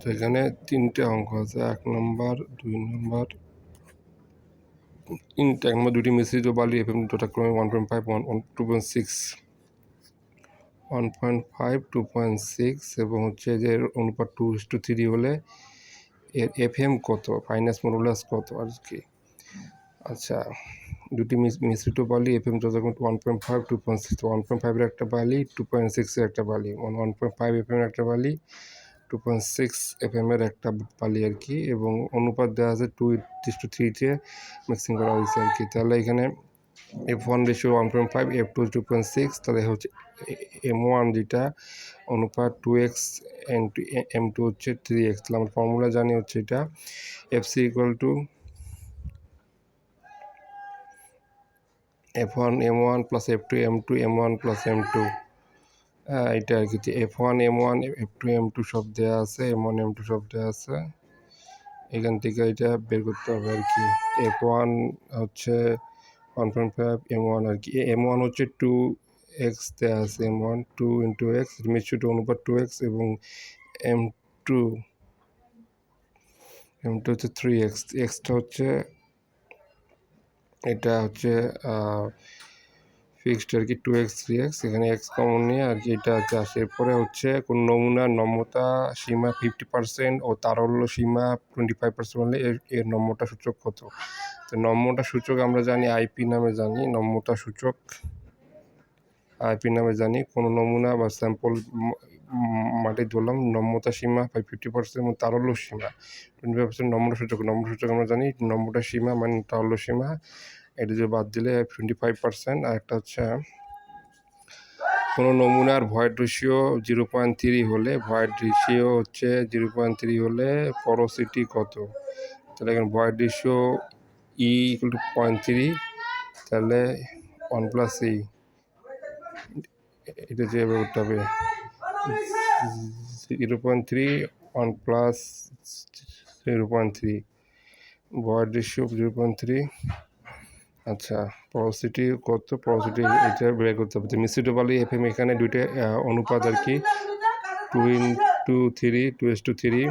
তো এখানে তিনটে অঙ্ক আছে, এক নম্বর, দুই নম্বর। তিনটে এক নম্বর দুটি মিশ্রিত বালি এফ এম যথাক্রমে one point five one one two point six one point five two point six এবং হচ্ছে যে অনুপাত টু টু থ্রি হলে এর এফ এম কত? ফাইনাস মডুলাস কত? আর কি। আচ্ছা দুটি মিশ্রিত বালি এফ এম যথাক্রমে one point five two point six one point ফাইভের একটা বালি টু পয়েন্ট সিক্সের একটা বালি one one point five F এর একটা বালি টু পয়েন্ট সিক্স এফ এর একটা পালি আর কি এবং অনুপাত দেওয়া আছে টু ইস টু থ্রিতে মিক্সিং করা হয়েছে আর কি তাহলে এখানে F one ratio one point five F two two point six তাহলে হচ্ছে এম ওয়ান যেটা অনুপাত two X N two M two হচ্ছে থ্রি এক্স তাহলে আমরা ফর্মুলা জানি হচ্ছে এটা F C equal to F one M one plus F two M two M one plus M two এটা আর কি F one M one F two M two সব দেওয়া আছে এম ওয়ান এম টু সব দেওয়া আছে। এখান থেকে এটা বের করতে হবে আর কি। এফ ওয়ান হচ্ছে one point five M one আর কি। এম ওয়ান হচ্ছে টু এক্স দেওয়া আছে M one two into X মিশ্রিত অনুপাত টু এক্স এবং এম টু এম টু হচ্ছে থ্রি এক্স এক্সটা হচ্ছে, এটা হচ্ছে ফিক্সড আর কি টু এক্স থ্রি এক্স এখানে এক্স কমন নিয়ে আর কি এটা আসে এরপরে হচ্ছে কোন নমুনার নম্রতা, সীমা ফিফটি পার্সেন্ট ও তারল্য সীমা টোয়েন্টি ফাইভ পার্সেন্ট হলে এর এর নম্রতা সূচক কত? তো নম্রতা সূচক আমরা জানি আইপি নামে জানি, নম্রতা সূচক আইপি নামে জানি, কোনো নমুনা বা স্যাম্পল মাটি ধরলাম, নম্রতা সীমা ফাইভ ফিফটি পার্সেন্ট এবং তারল্য সীমা। টোয়েন্টি ফাইভ পার্সেন্ট নম্র সূচক নম্র সূচক আমরা জানি, নম্রতা সীমা মানে তারল্য সীমা। এটা যে বাদ দিলে টোয়েন্টি ফাইভ পার্সেন্ট আর একটা হচ্ছে, কোনো নমুনার void ratio zero point three হলে, ভয়েড রেশিও হচ্ছে জিরো পয়েন্ট থ্রি হলে পরোসিটি কত? তাহলে এখানে void ratio E equal to point three তাহলে ওয়ান প্লাস ই এটা যে করতে হবে zero point three one plus zero point three void ratio zero point three আচ্ছা পরসিটি কত? পরসিটি এটা বের করতে হবে। মিশ্রিত বালি এফ এম এখানে দুইটা অনুপাত আর কি two in two three two is two three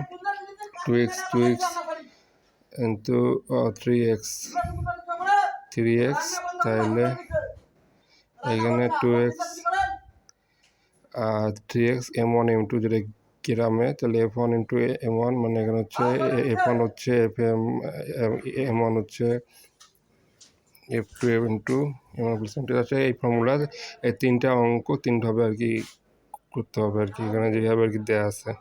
two X two X into three X three X তাহলে এখানে টু এক্স আর three X M one M two যেটা গ্রামে, তাহলে F one into M one মানে এখানে হচ্ছে এফ ওয়ান হচ্ছে F M M one হচ্ছে F two M two M two আছে, এই ফর্মুলা এই তিনটা অঙ্ক তিনভাবে আর কি করতে হবে আর কি, এখানে যেভাবে আর কি দেওয়া আছে।